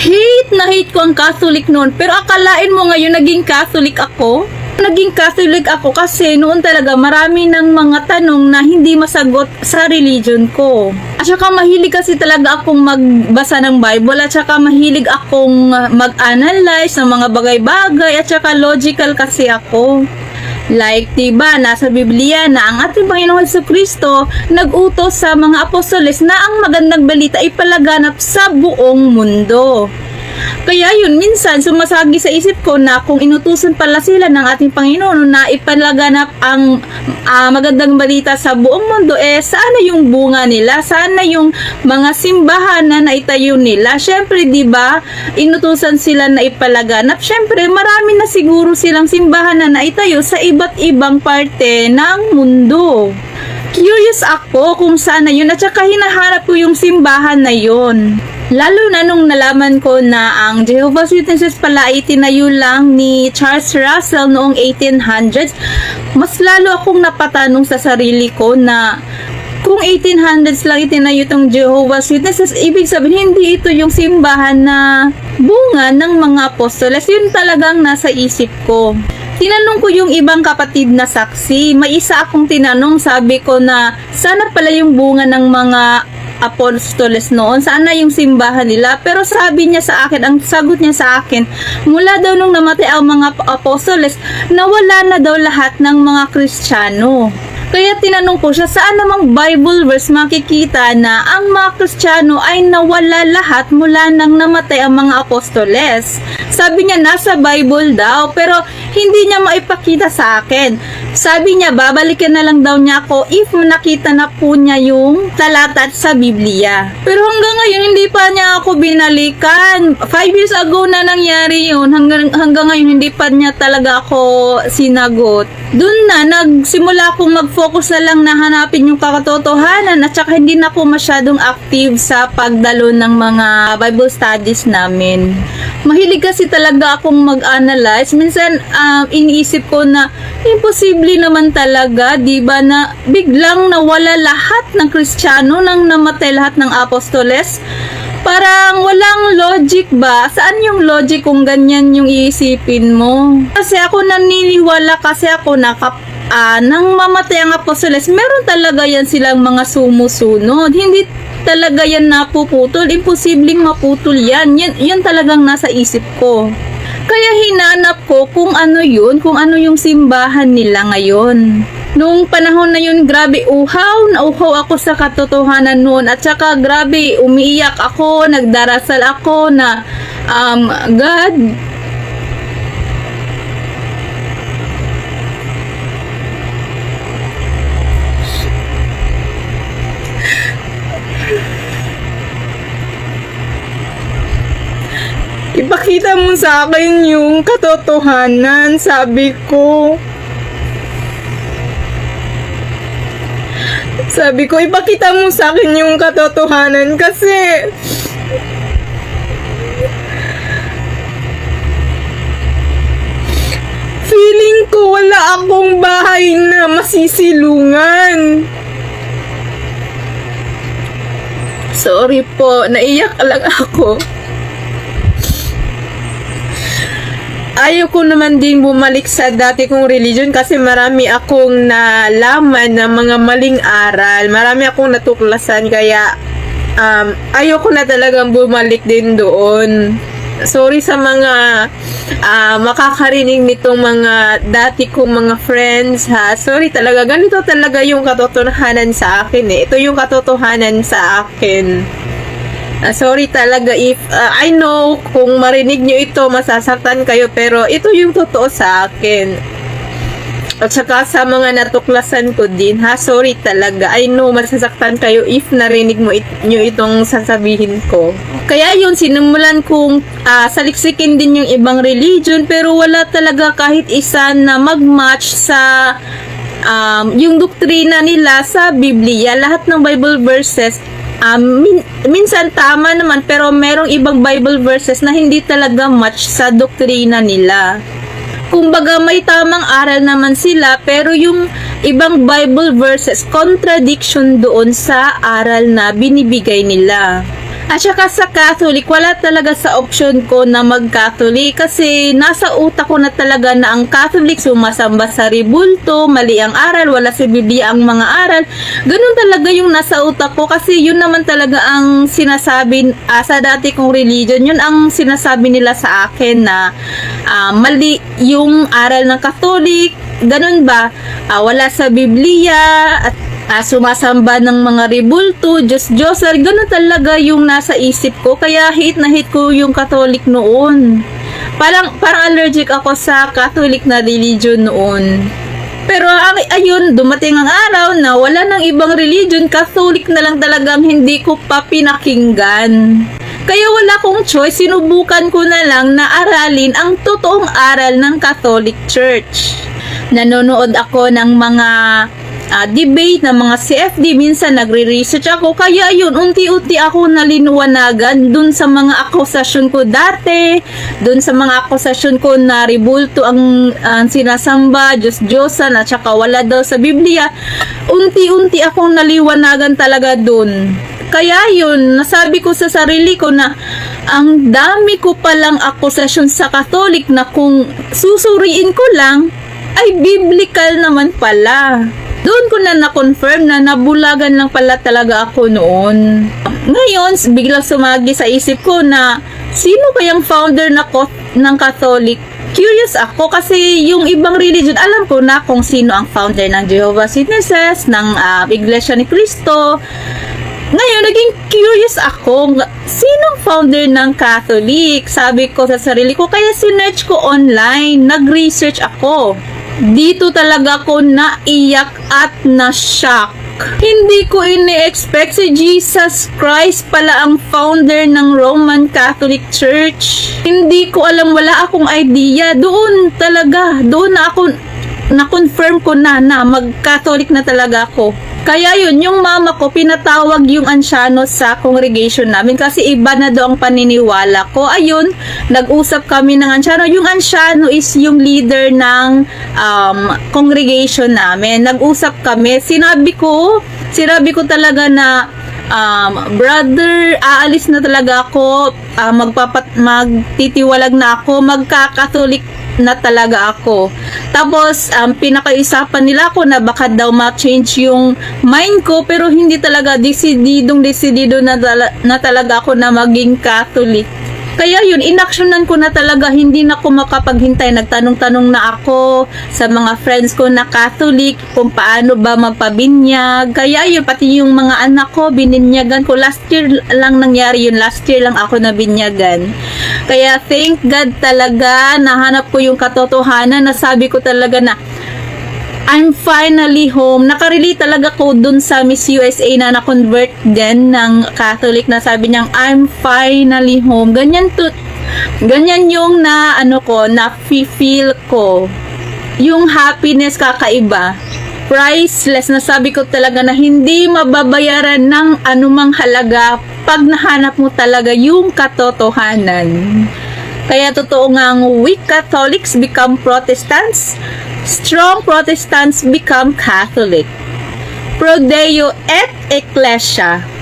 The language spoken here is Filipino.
Hate na hate ko ang Catholic noon. Pero akalain mo ngayon naging Catholic ako? Naging Catholic ako kasi noon talaga marami ng mga tanong na hindi masagot sa religion ko. At saka mahilig kasi talaga akong magbasa ng Bible at saka mahilig akong mag-analyze ng mga bagay-bagay at saka logical kasi ako. Like, diba, nasa Biblia na ang ating Panginoon sa Kristo nag-utos sa mga apostoles na ang magandang balita ay palaganap sa buong mundo. Kaya yun, minsan sumasagi sa isip ko na kung inutusan pala sila ng ating Panginoon na ipalaganap ang ah, magandang balita sa buong mundo, eh saan na yung bunga nila? Saan na yung mga simbahan na naitayo nila? Syempre, di ba, inutusan sila na ipalaganap. Syempre, marami na siguro silang simbahan na naitayo sa iba't ibang parte ng mundo curious ako kung saan na yun at saka hinahanap ko yung simbahan na yun. Lalo na nung nalaman ko na ang Jehovah's Witnesses pala ay tinayo lang ni Charles Russell noong 1800s, mas lalo akong napatanong sa sarili ko na kung 1800s lang itinayo itong Jehovah's Witnesses, ibig sabihin hindi ito yung simbahan na bunga ng mga apostoles. Yun talagang nasa isip ko. Tinanong ko yung ibang kapatid na saksi. May isa akong tinanong, sabi ko na sana pala yung bunga ng mga apostoles noon, sana yung simbahan nila. Pero sabi niya sa akin, ang sagot niya sa akin, mula daw nung namatay ang mga apostoles, nawala na daw lahat ng mga Kristiyano. Kaya tinanong ko siya, saan namang Bible verse makikita na ang mga Kristiyano ay nawala lahat mula nang namatay ang mga apostoles? Sabi niya, nasa Bible daw, pero hindi niya maipakita sa akin. Sabi niya, babalikan na lang daw niya ako if nakita na po niya yung talata sa Biblia. Pero hanggang ngayon, hindi pa niya ako binalikan. Five years ago na nangyari yun. Hanggang, hanggang ngayon, hindi pa niya talaga ako sinagot. Doon na, nagsimula akong mag-focus na lang na hanapin yung kakatotohanan at saka hindi na ako masyadong active sa pagdalo ng mga Bible studies namin. Mahilig kasi talaga akong mag-analyze. Minsan, um, iniisip ko na imposible naman talaga, di ba, na biglang nawala lahat ng Kristiyano nang namatay lahat ng apostoles. Parang walang logic ba? Saan yung logic kung ganyan yung iisipin mo? Kasi ako naniniwala kasi ako na kap ah, nang mamatay ang apostoles, meron talaga yan silang mga sumusunod. Hindi talaga yan napuputol. Imposibleng maputol yan. Yan, yan talagang nasa isip ko. Kaya hinanap ko kung ano yun, kung ano yung simbahan nila ngayon. Nung panahon na yun, grabe uhaw, nauhaw ako sa katotohanan noon. At saka grabe, umiiyak ako, nagdarasal ako na, um, God, Ipakita mo sa akin yung katotohanan, sabi ko. Sabi ko, ipakita mo sa akin yung katotohanan kasi feeling ko wala akong bahay na masisilungan. Sorry po, naiyak lang ako. Ayaw ko naman din bumalik sa dati kong religion kasi marami akong nalaman ng mga maling aral. Marami akong natuklasan kaya um, ayaw ko na talagang bumalik din doon. Sorry sa mga ah, makakarinig nitong mga dati kong mga friends ha. Sorry talaga. Ganito talaga yung katotohanan sa akin eh. Ito yung katotohanan sa akin. Ah, sorry talaga if ah, I know kung marinig nyo ito masasaktan kayo pero ito yung totoo sa akin. At saka sa mga natuklasan ko din ha, sorry talaga. I know masasaktan kayo if narinig mo it, nyo itong sasabihin ko. Kaya yun, sinimulan kong ah, saliksikin din yung ibang religion pero wala talaga kahit isa na mag-match sa um, yung doktrina nila sa Biblia. Lahat ng Bible verses um, min- minsan tama naman pero merong ibang Bible verses na hindi talaga match sa doktrina nila. Kumbaga may tamang aral naman sila pero yung ibang Bible verses contradiction doon sa aral na binibigay nila. At saka sa Catholic, wala talaga sa option ko na mag-Catholic kasi nasa utak ko na talaga na ang Catholic sumasamba sa ribulto, mali ang aral, wala sa Biblia ang mga aral. Ganun talaga yung nasa utak ko kasi yun naman talaga ang sinasabi ah, sa dati kong religion, yun ang sinasabi nila sa akin na ah, mali yung aral ng Catholic, ganun ba? Ah, wala sa Biblia at ah, sumasamba ng mga ribulto, Diyos Diyos, ganun talaga yung nasa isip ko. Kaya hate na hate ko yung Catholic noon. Parang, parang allergic ako sa Catholic na religion noon. Pero ang, ayun, dumating ang araw na wala ng ibang religion, Catholic na lang talagang hindi ko pa pinakinggan. Kaya wala akong choice, sinubukan ko na lang na aralin ang totoong aral ng Catholic Church. Nanonood ako ng mga ah, debate ng mga CFD, minsan nagre-research ako, kaya yun, unti-unti ako nalinuwanagan dun sa mga akusasyon ko dati, dun sa mga akusasyon ko na ribulto ang, ang sinasamba, Diyos Diyosan, at saka wala daw sa Biblia, unti-unti akong naliwanagan talaga dun. Kaya yun, nasabi ko sa sarili ko na ang dami ko palang akusasyon sa Katolik na kung susuriin ko lang, ay biblical naman pala. Doon ko na na-confirm na nabulagan lang pala talaga ako noon. Ngayon, biglang sumagi sa isip ko na sino kayang founder na ng Catholic? Curious ako kasi yung ibang religion, alam ko na kung sino ang founder ng Jehovah's Witnesses, ng ah, Iglesia ni Cristo. Ngayon, naging curious ako, sinong founder ng Catholic? Sabi ko sa sarili ko, kaya sinerch ko online, nag-research ako. Dito talaga ako naiyak at na-shock. Hindi ko ini-expect si Jesus Christ pala ang founder ng Roman Catholic Church. Hindi ko alam, wala akong idea. Doon talaga, doon na ako na-confirm ko na na mag-Catholic na talaga ako. Kaya yun, yung mama ko, pinatawag yung ansyano sa congregation namin kasi iba na daw ang paniniwala ko. Ayun, nag-usap kami ng ansyano. Yung ansyano is yung leader ng um, congregation namin. Nag-usap kami. Sinabi ko, sinabi ko talaga na um, brother, aalis na talaga ako, ah, magpapat, magtitiwalag na ako, magkakatholik na talaga ako. Tapos, um, pinakaisapan nila ako na baka daw ma-change yung mind ko, pero hindi talaga desididong desidido na, tala- na talaga ako na maging Catholic. Kaya yun, inaksyonan ko na talaga, hindi na ako makapaghintay. Nagtanong-tanong na ako sa mga friends ko na Catholic, kung paano ba magpabinyag. Kaya yun, pati yung mga anak ko, bininyagan ko. Last year lang nangyari yun. Last year lang ako na binyagan. Kaya thank God talaga, nahanap ko yung katotohanan, nasabi ko talaga na, I'm finally home. Nakarelate talaga ko dun sa Miss USA na na-convert din ng Catholic na sabi niyang, I'm finally home. Ganyan to, ganyan yung na, ano ko, na feel ko. Yung happiness kakaiba. Priceless. Nasabi ko talaga na hindi mababayaran ng anumang halaga pag nahanap mo talaga yung katotohanan. Kaya totoo nga ang Catholics become Protestants, strong Protestants become Catholic. Pro Deo et Ecclesia.